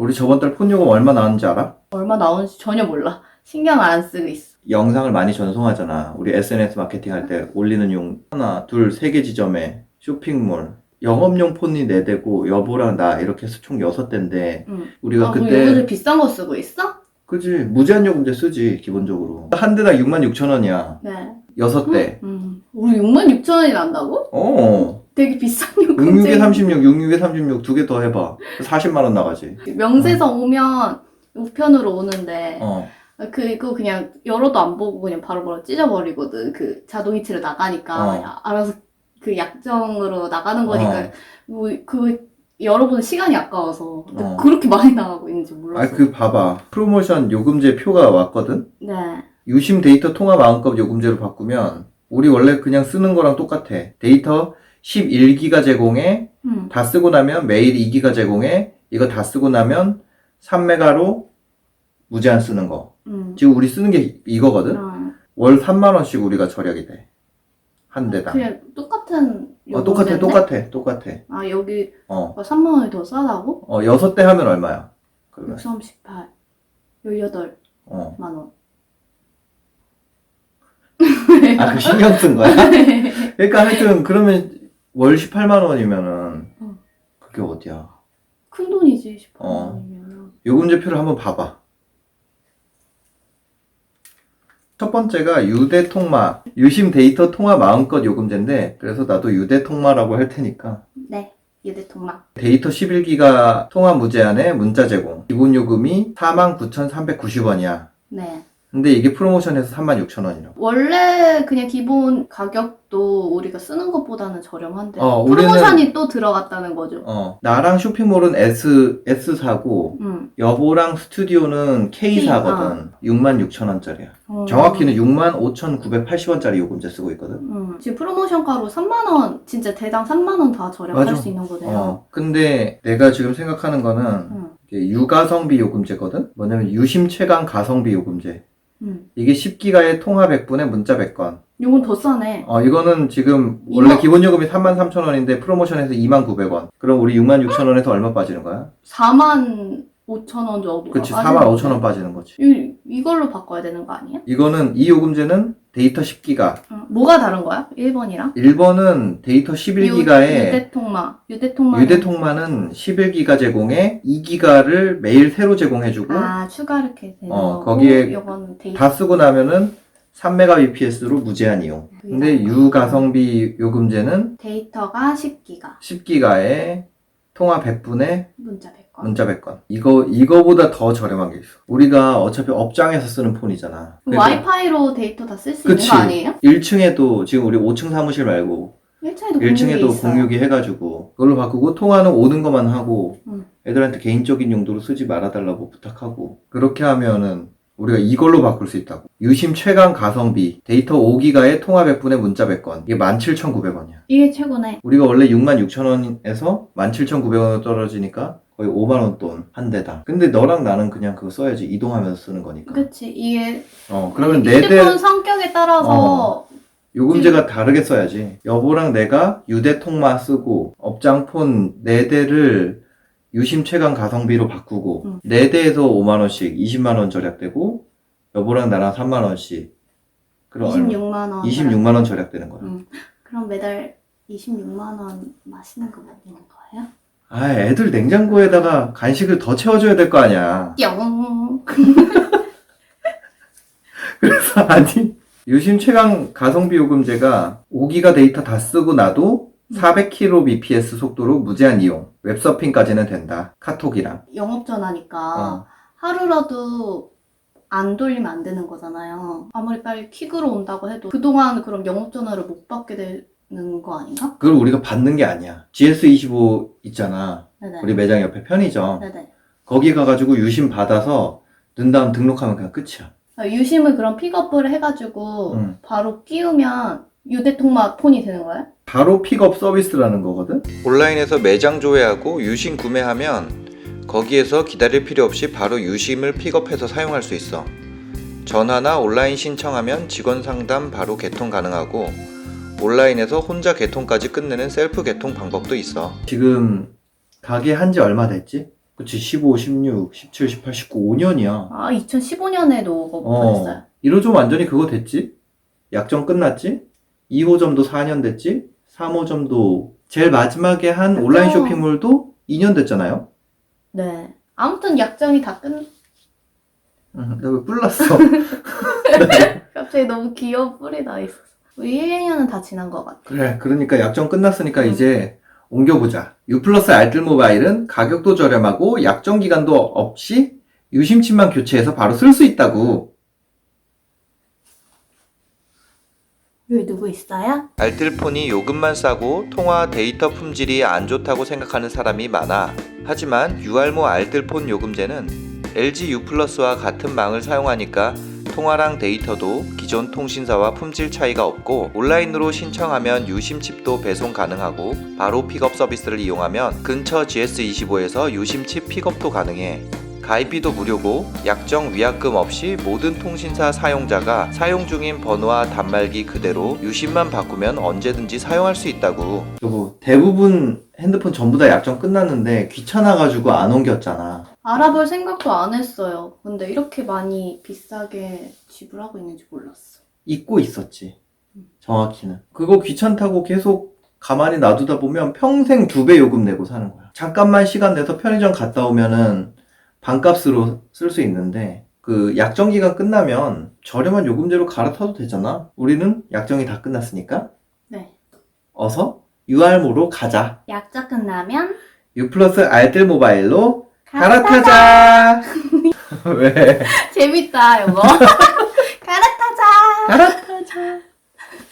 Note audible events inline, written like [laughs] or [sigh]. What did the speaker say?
우리 저번 달 폰 요금 얼마 나왔는지 알아? 얼마 나오는지 전혀 몰라. 신경 안 쓰고 있어. 영상을 많이 전송하잖아. 우리 SNS 마케팅 할 때 올리는 용 하나, 둘, 세 개 지점에 쇼핑몰, 영업용 폰이 4대고 여보랑 나 이렇게 해서 총 6대인데 응. 우리가 아, 그럼 그때 요즘 비싼 거 쓰고 있어? 그지 무제한 요금제 쓰지 기본적으로 한 대당 66,000원이야. 네. 6대. 음. 우리 6만 6천 원이 난다고? 어. 되게 비싼 66에 요금제. 36, 66에 36 두 개 더 해봐. 40만 원 나가지. 명세서 오면 우편으로 오는데 어. 그거 그냥 열어도 안 보고 그냥 바로바로 찢어버리거든. 그 자동이체로 나가니까 어. 그냥 알아서 그 약정으로 나가는 거니까 어. 뭐그 열어보는 시간이 아까워서 근데 어. 그렇게 많이 나가고 있는지 몰랐어. 아, 그 봐봐. 프로모션 요금제 표가 왔거든? 네. 유심 데이터 통화 마음껏 요금제로 바꾸면 우리 원래 그냥 쓰는 거랑 똑같아. 데이터 11기가 제공에 음. 다 쓰고 나면 매일 2기가 제공에 이거 다 쓰고 나면 3메가로 무제한 쓰는 거. 음. 지금 우리 쓰는 게 이거거든? 어. 월 3만 원씩 우리가 절약이 돼. 한 대당. 그냥 똑같은 어, 똑같아, 요금제인데? 똑같아, 똑같아. 아 여기 어, 3만 원이 더 싸다고? 어, 여섯 대 하면 얼마야? 그러면, 638 18만 어. 원. 아, 그 신경 쓴 거야? [laughs] 그러니까 하여튼, 그러면 월 18만 원이면은, 어. 그게 어디야? 큰 돈이지 18만 어. 원이면. 요금제표를 한번 봐봐. 첫 번째가 유대통마, 유심 데이터 통화 마음껏 요금제인데, 그래서 나도 유대통마라고 할 테니까, 네. 유대통마. 데이터 11기가 통화 무제한에 문자 제공. 기본 요금이 49,390원이야. 네. 근데 이게 프로모션에서 36,000원이라고. 원래 그냥 기본 가격 도 우리가 쓰는 것보다는 저렴한데 어, 우리는- 프로모션이 또 들어갔다는 거죠. 어, 나랑 쇼핑몰은 S, S사고, 음. 여보랑 스튜디오는 K사거든. 66,000원짜리야. 어. 정확히는 65,980원짜리 요금제 쓰고 있거든. 음. 지금 프로모션가로 3만 원, 진짜 대당 3만 원다 절약할 맞아. 수 있는 거네요. 어, 근데 내가 지금 생각하는 거는 음. 이게 유가성비 요금제거든? 뭐냐면 유심 최강 가성비 요금제. 음. 이게 10기가의 통화 100분에 문자 100건. 요건 더 싸네. 어, 이거는 지금 원래 이만- 기본 요금이 33,000원인데 프로모션에서 26,900원. 그럼 우리 66,000원에서 얼마 빠지는 거야? 4만 5천 원 정도. 그치, 45,000원 빠지는 거지. 이, 이걸로 바꿔야 되는 거 아니야? 이거는 이 요금제는 데이터 10기가. 음. 뭐가 다른 거야? 1번이랑? 1번은 데이터 11기가에 유대통마. 유대통마. 유대통마는 11기가 제공에 2기가를 매일 새로 제공해주고 아, 추가 이렇게 되는 어, 거고. 거기에 요거는 데이터. 다 쓰고 나면은 3메가bps로 무제한 이용. 근데 유가성비 요금제는 데이터가 10기가. 10기가에 통화 100분에 문자 100건. 문자 100건. 이거 이거보다 더 저렴한 게 있어. 우리가 어차피 업장에서 쓰는 폰이잖아. 그러니까 와이파이로 데이터 다 쓸 수 있는 그치. 거 아니에요? 1층에도 지금 우리 5층 사무실 말고 1층에도 1층에도 공유기 해가지고 그걸로 바꾸고 통화는 오는 것만 하고 음. 애들한테 개인적인 용도로 쓰지 말아달라고 부탁하고 그렇게 하면은 우리가 이걸로 바꿀 수 있다고 유심 최강 가성비 데이터 5기가에 통화 100분에 문자 100건 이게 17,900원이야 이게 최고네. 우리가 원래 66,000원에서 17,900원으로 떨어지니까 거의 5만 원 돈 한 대당 근데 너랑 나는 그냥 그거 써야지 이동하면서 쓰는 거니까 그치. 이게 어 그러면 내 대 휴대폰 성격에 따라서 요금제가 다르게 써야지. 여보랑 내가 유대통마 쓰고 업장폰 4대를 유심 최강 가성비로 바꾸고 응. 4대에서 5만 원씩 20만 원 절약되고 여보랑 나랑 3만 원씩 그럼 얼마? 26만 원. 26만 원 절약되는 거야. 음. 그럼 매달 26만 원 맛있는 거 먹는 거예요? 아, 애들 냉장고에다가 간식을 더 채워줘야 될 거 아니야. 뿅. [laughs] 그래서 아니 유심 최강 가성비 요금제가 5기가 데이터 다 쓰고 나도 400kbps 속도로 무제한 이용, 웹서핑까지는 된다. 카톡이랑. 영업 전화니까 어. 하루라도 안 돌리면 안 되는 거잖아요. 아무리 빨리 퀵으로 온다고 해도 그동안 그럼 영업 전화를 못 받게 되는 거 아닌가? 그걸 우리가 받는 게 아니야. GS25 있잖아. 네네. 우리 매장 옆에 편의점. 네네. 거기 가가지고 유심 받아서 넣은 다음 등록하면 그냥 끝이야. 아, 유심을 그럼 픽업을 해가지고 음. 바로 끼우면 유대통마 폰이 되는 거예요? 바로 픽업 서비스라는 거거든? 온라인에서 매장 조회하고 유심 구매하면 거기에서 기다릴 필요 없이 바로 유심을 픽업해서 사용할 수 있어. 전화나 온라인 신청하면 직원 상담 바로 개통 가능하고 온라인에서 혼자 개통까지 끝내는 셀프 개통 방법도 있어. 지금 가게 한 지 얼마 됐지? 그치 15, 16, 17, 18, 19, 5년이야. 아 2015년에도 어. 그랬어요. 1호점 완전히 그거 됐지? 약정 끝났지? 2호점도 4년 됐지? 3호점도 제일 마지막에 한 그쵸. 온라인 쇼핑몰도 2년 됐잖아요? 네. 아무튼 약정이 다 끝. 내가 왜 뿔났어? 갑자기 너무 귀여운 뿔이 나 있었어. 우리 1, 2년은 다 지난 것 같아. 그래, 그러니까 약정 끝났으니까 음. 이제 옮겨보자. U 플러스 알뜰 모바일은 가격도 저렴하고 약정 기간도 없이 유심칩만 교체해서 바로 쓸 수 있다고. 여기 누구 있어요? 알뜰폰이 요금만 싸고 통화 데이터 품질이 안 좋다고 생각하는 사람이 많아. 하지만 유알모 알뜰폰 요금제는 LG U 플러스와 같은 망을 사용하니까 통화랑 데이터도 기존 통신사와 품질 차이가 없고 온라인으로 신청하면 유심칩도 배송 가능하고 바로 픽업 서비스를 이용하면 근처 GS25에서 유심칩 픽업도 가능해. 가입비도 무료고 약정 위약금 없이 모든 통신사 사용자가 사용 중인 번호와 단말기 그대로 유심만 바꾸면 언제든지 사용할 수 있다고. 여보, 대부분 핸드폰 전부 다 약정 끝났는데 귀찮아가지고 안 옮겼잖아. 알아볼 생각도 안 했어요. 근데 이렇게 많이 비싸게 지불하고 있는지 몰랐어. 잊고 있었지. 정확히는. 그거 귀찮다고 계속 가만히 놔두다 보면 평생 두 배 요금 내고 사는 거야. 잠깐만 시간 내서 편의점 갔다 오면은 반값으로 쓸 수 있는데 그 약정 기간 끝나면 저렴한 요금제로 갈아타도 되잖아. 우리는 약정이 다 끝났으니까 네. 어서 UR모로 가자. 약정 끝나면 U 플러스 알뜰 모바일로 갈아타자. [laughs] 왜? [laughs] 재밌다 이거. [laughs] 갈아타자. 갈아타자.